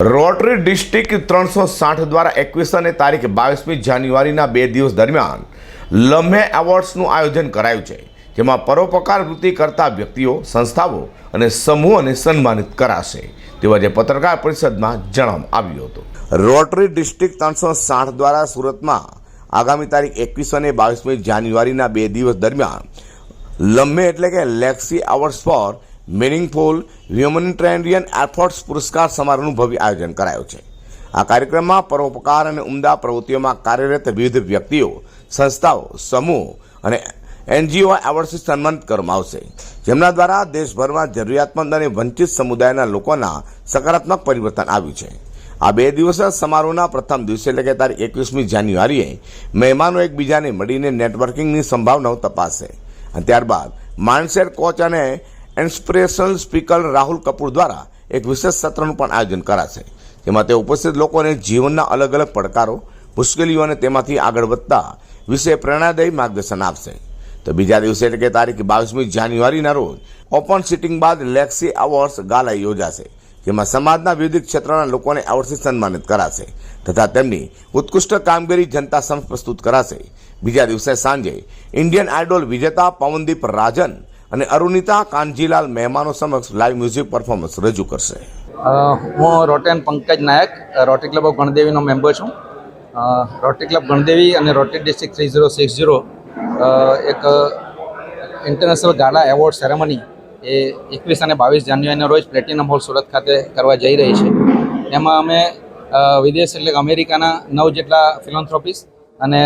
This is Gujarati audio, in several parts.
રોટરી ડિસ્ટ્રિક્ટ ત્રણસો સાઠ દ્વારા એકવીસ અને તારીખ બાવીસમી જાન્યુઆરીના બે દિવસ દરમિયાન લમ્હે એવોર્ડ્સનું આયોજન કરાયું છે, જેમાં પરોપકાર વૃત્તિ કરતા વ્યક્તિઓ, સંસ્થાઓ અને સમૂહોને સન્માનિત કરાશે, તેવું આજે પત્રકાર પરિષદમાં જણાવવામાં આવ્યું હતું. રોટરી ડિસ્ટ્રિક્ટ ત્રણસો સાઠ દ્વારા સુરતમાં આગામી તારીખ એકવીસ અને બાવીસમી જાન્યુઆરીના બે દિવસ દરમિયાન લમ્હે એટલે કે Lexi awards for meaningful humanitarian efforts પુરસ્કાર સમારોહનું ભવ્ય આયોજન કરાયું છે. આ કાર્યક્રમમાં પરોપકાર અને ઉમદા પ્રવૃત્તિઓમાં કાર્યરત વિવિધ વ્યક્તિઓ, સંસ્થાઓ, સમૂહ અને એનજીઓ એવોર્ડથી સન્માનિત કરવામાં આવશે. જેમના દ્વારા દેશભરમાં જરૂરિયાતમંદ અને વંચિત સમુદાયના લોકોના સકારાત્મક પરિવર્તન આવ્યું છે. આ બે દિવસીય સમારોહના પ્રથમ દિવસે, એટલે કે તારીખ એકવીસમી જાન્યુઆરીએ, મહેમાનો એકબીજાને મળીને નેટવર્કિંગની સંભાવનાઓ તપાસશે અને ત્યારબાદ માઇન્ડસેટ કોચ અને ઇન્સ્પિરેશનલ સ્પીકર રાહુલ કપૂર દ્વારા એક વિશેષ સત્રનું પણ આયોજન કરાશે. જેમાં તે ઉપસ્થિત લોકોને જીવનના અલગ અલગ પડકારો, મુશ્કેલીઓ અને તેમાંથી આગળ વધતા વિશે પ્રેરણાદાયી માર્ગદર્શન આપશે. તો બીજા દિવસે એટલે કે તારીખ બાવીસમી જાન્યુઆરીના રોજ, ઓપન સિટિંગ બાદ લેક્સી એવોર્ડ્સ ગાલા યોજાશે, જેમાં સમાજના વિવિધ ક્ષેત્રના લોકોને એવોર્ડથી સન્માનિત કરાશે, તથા તેમની ઉત્કૃષ્ટ કામગીરી જનતા સમક્ષ પ્રસ્તુત કરાશે. બીજા દિવસે સાંજે ઇન્ડિયન આઇડોલ વિજેતા પવનદીપ રાજન અને અરુણિતા કાનજીલાલ મહેમાનો સમક્ષ લાઈવ મ્યુઝિક પરફોર્મન્સ રજૂ કરશે. હું Rotarian Pankaj Nayak, Rotary club of ગણદેવીનો member છું. રોટરી ક્લબ ગણદેવી અને Rotary district three zero six zero એક ઇન્ટરનેશનલ ગાલા એવોર્ડ સેરેમની એ એકવીસ અને બાવીસ જાન્યુઆરીના રોજ પ્લેટિનમ હોલ સુરત ખાતે કરવા જઈ રહી છે. એમાં અમે વિદેશ એટલે અમેરિકાના નવ જેટલા ફિલોન્થ્રોપિસ અને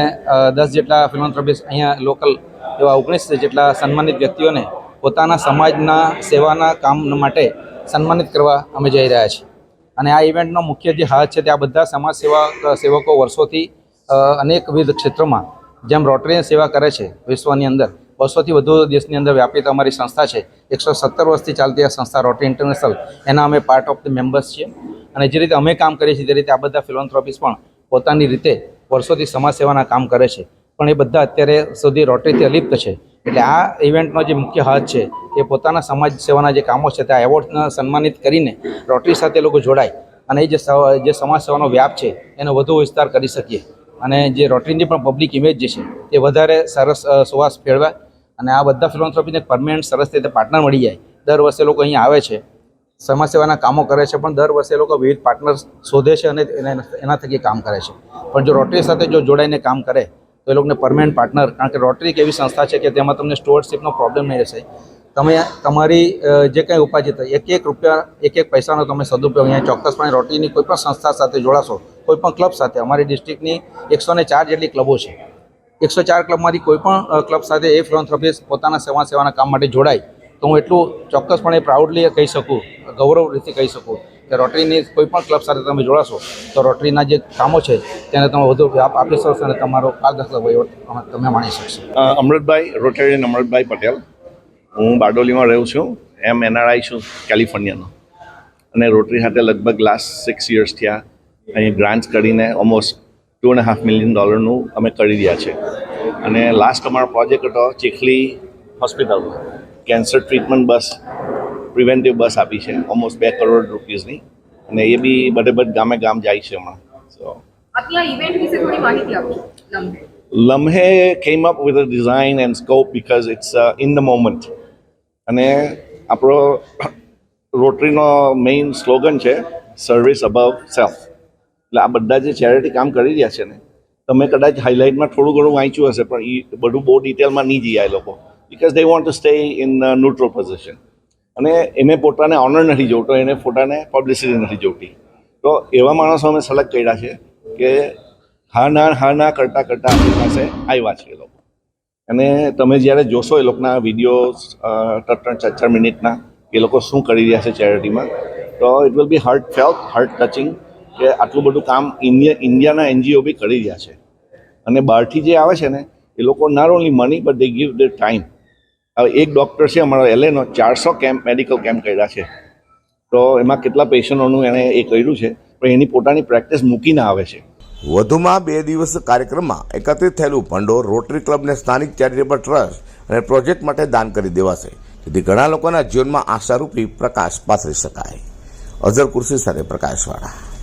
દસ જેટલા ફિલોન્થ્રોપિસ અહીંયા લોકલ એવા ઓગણીસ જેટલા સન્માનિત વ્યક્તિઓને પોતાના સમાજના સેવાના કામ માટે સન્માનિત કરવા અમે જઈ રહ્યા છીએ. અને આ ઇવેન્ટનો મુખ્ય જે હાથ છે તે આ બધા સમાજ સેવા સેવકો વર્ષોથી અનેકવિધ ક્ષેત્રોમાં જેમ રોટરીની સેવા કરે છે વિશ્વની અંદર બસોથી વધુ દેશની અંદર વ્યાપિત અમારી સંસ્થા છે. એકસો સત્તર વર્ષથી ચાલતી આ સંસ્થા રોટરી ઇન્ટરનેશનલ, એના અમે પાર્ટ ઓફ ધ મેમ્બર્સ છીએ. અને જે રીતે અમે કામ કરીએ છીએ તે રીતે આ બધા ફિલોન્થ્રોપિસ પણ પોતાની રીતે વર્ષોથી સમાજ સેવાના કામ કરે છે. પણ એ બધા અત્યારે સુધી રોટરીથી અલિપ્ત છે. એટલે આ ઇવેન્ટનો જે મુખ્ય હાથ છે કે પોતાના સમાજ સેવાના જે કામો છે તે એવોર્ડને સન્માનિત કરીને રોટરી સાથે લોકો જોડાય. અને એ જે સમાજ સેવાનો વ્યાપ છે, એનો વધુ વિસ્તાર કરી શકીએ. અને જે રોટરીની પણ પબ્લિક ઇમેજ જે છે, તે વધારે સરસ સુવાસ ફેળવાય અને આ બધા ફિલોન્થ્રોપીને પરમેનન્ટ સરસ રીતે પાર્ટનર મળી જાય. દર વર્ષે લોકો અહીંયા આવે છે. સમાજ સેવાના કામો કરે છે, પણ દર વર્ષે એ લોકો વિવિધ પાર્ટનર્સ શોધે છે અને એના એના થકી કામ કરે છે. પણ જો રોટરી સાથે જો જોડાઈને કામ કરે, તો એ લોકોને પરમેનન્ટ પાર્ટનર કારણ કે રોટરી એક એવી સંસ્થા છે કે તેમાં તમને સ્ટોરશીપનો પ્રોબ્લેમ નહીં રહેશે. તમે તમારી જે કંઈ ઉપાધિ થાય, એક એક રૂપિયા, એક એક પૈસાનો તમે સદુપયોગ અહીંયા ચોક્કસપણે રોટરીની કોઈ પણ સંસ્થા સાથે જોડાશો, કોઈ પણ ક્લબ સાથે, અમારી ડિસ્ટ્રિક્ટની એકસો ને ચાર જેટલી ક્લબો છે. એકસો ચાર ક્લબમાંથી કોઈ પણ ક્લબ સાથે એ ફિલોન્થ્રોપીસ પોતાના સેવા સેવાના કામ માટે જોડાય તો હું એટલું ચોક્કસપણે પ્રાઉડલી કહી શકું, ગૌરવ રીતે કહી શકું કે રોટરીની કોઈ પણ ક્લબ સાથે તમે જોડાશો, તો રોટરીના જે કામો છે, તેને તમે વધુ વ્યાપ આપી શકશો અને તમારો પારદર્શક વહીવટ તમે માણી શકશો. અમૃતભાઈ રોટરી અમૃતભાઈ પટેલ. હું બારડોલીમાં રહું છું, એમ એનઆરઆઈ છું, કેલિફોર્નિયાનો. અને રોટરી સાથે લગભગ લાસ્ટ સિક્સ યર્સ થયા, અહીં ગ્રાન્ટ્સ કરીને almost two and half million ડોલરનું અમે કરી રહ્યા છે અને લાસ્ટ અમારો પ્રોજેક્ટ હતો ચીખલી હોસ્પિટલમાં cancer treatment bus preventive bus આપી છે ઓલમોસ્ટ બે કરોડ રૂપીઝની અને એ બી બધે બધ ગામે ગામ જાય છે હમણાં. So Lamhe came up with a design and scope because it's in the moment અને આપણો રોટરીનો મેઇન સ્લોગન છે સર્વિસ અબવ સેલ્ફ એટલે આ બધા જે ચેરિટી કામ કરી રહ્યા છે ને તમે કદાચ હાઇલાઇટમાં થોડું ઘણું વાંચ્યું હશે પણ એ બધું બહુ ડિટેલમાં નહીં જઈએ આ લોકો. Because they want to stay in neutral position અને એને પોતાને ઓનર નથી જોતો, એને પોતાને પબ્લિસિટી નથી જોતી. તો એવા માણસો અમે સલગ કર્યા છે કે હા ના હા ના કરતાં કરતાં આપણી પાસે આવ્યા છે એ લોકો. અને તમે જ્યારે જોશો એ લોકોના ત્રણ ત્રણ, ચાર ચાર મિનિટના એ લોકો શું કરી રહ્યા છે ચેરિટીમાં તો it will be heartfelt heart touching કે આટલું બધું કામ ઇન્ડિયા ઇન્ડિયાના એનજીઓ બી કરી રહ્યા છે. અને બહારથી જે આવે છે ને, એ લોકો not only money but they give the time હવે એક ડૉક્ટર છે, અમારો એલેનો, ચારસો કેમ્પ મેડિકલ કેમ્પ કર્યા છે. તો એમાં કેટલા પેશન્ટોનું એણે એ કર્યું છે, પણ એની પોતાની પ્રેક્ટિસ મૂકીને આવે છે. વધુમાં બે દિવસ કાર્યક્રમમાં એકત્રિત થયેલું ભંડોળ રોટરી ક્લબને સ્થાનિક ચેરિટેબલ ટ્રસ્ટ અને પ્રોજેક્ટ માટે દાન કરી દેવાશે. જેથી ઘણા લોકોના જીવનમાં આશારૂપી પ્રકાશ પાથરી શકાય. અઝર કુર્સી સાથે પ્રકાશવાળા.